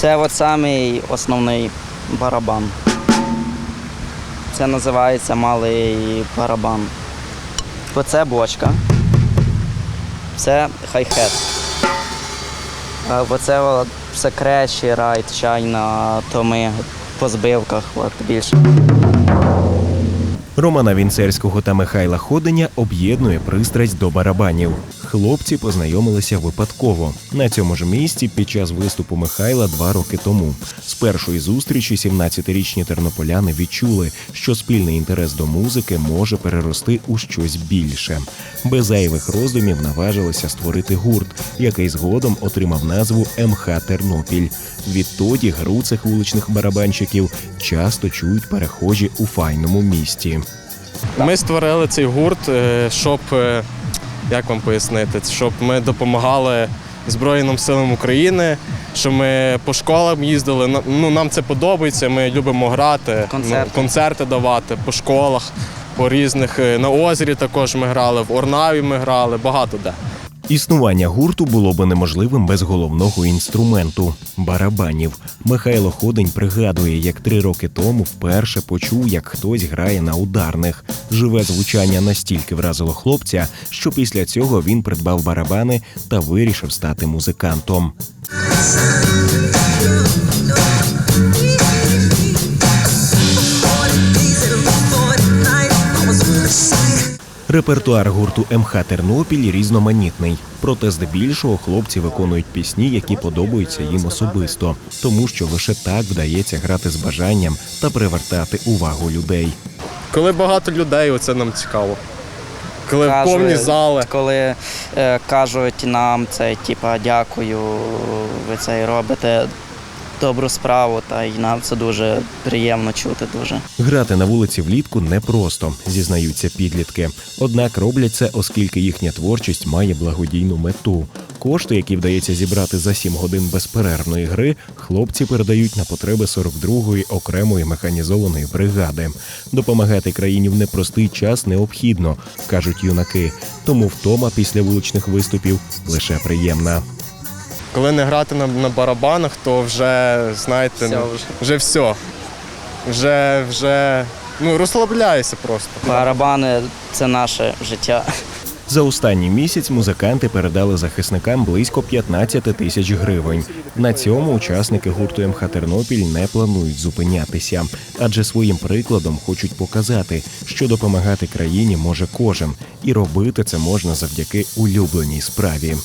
Це от самий основний барабан. Це називається малий барабан. Оце бочка. Це хай-хет. Оце все крещі, райт, чайна, то ми по збивках от, більше. Романа Вінцерського та Михайла Ходеня об'єднує пристрасть до барабанів. Хлопці познайомилися випадково на цьому ж місці під час виступу Михайла два роки тому. З першої зустрічі 17-річні тернополяни відчули, що спільний інтерес до музики може перерости у щось більше. Без зайвих роздумів наважилися створити гурт, який згодом отримав назву МХ Тернопіль. Відтоді гру цих вуличних барабанщиків часто чують перехожі у файному місті. Ми створили цей гурт, е, щоб е, як вам пояснити, щоб ми допомагали Збройним силам України, що ми по школам їздили. Ну нам це подобається. Ми любимо грати, Концерти. ну, концерти давати по школах, по різних е, на озері також ми грали, в Орнаві ми грали, багато де. Існування гурту було би неможливим без головного інструменту барабанів. Михайло Ходень пригадує, як три роки тому вперше почув, як хтось грає на ударних. Живе звучання настільки вразило хлопця, що після цього він придбав барабани та вирішив стати музикантом. Репертуар гурту МХ Тернопіль різноманітний, проте здебільшого хлопці виконують пісні, які подобаються їм особисто, тому що лише так вдається грати з бажанням та привертати увагу людей. Коли багато людей, оце нам цікаво. Коли Кажуть, повні зали. Коли е, кажуть нам це, типа, дякую, ви це робите добру справу, та й нам це дуже приємно чути дуже. Грати на вулиці влітку непросто, зізнаються підлітки. Однак роблять це, оскільки їхня творчість має благодійну мету. Кошти, які вдається зібрати за 7 годин безперервної гри, хлопці передають на потреби 42-ї окремої механізованої бригади. Допомагати країні в непростий час необхідно, кажуть юнаки. Тому втома після вуличних виступів лише приємна. Коли не грати на, на барабанах, то вже, знаєте, Все ну, вже. вже все. Вже, вже ну, розслабляєшся просто. Барабани це наше життя. За останній місяць музиканти передали захисникам близько 15 тисяч гривень. На цьому учасники гурту МХ Тернопіль не планують зупинятися, адже своїм прикладом хочуть показати, що допомагати країні може кожен, і робити це можна завдяки улюбленій справі.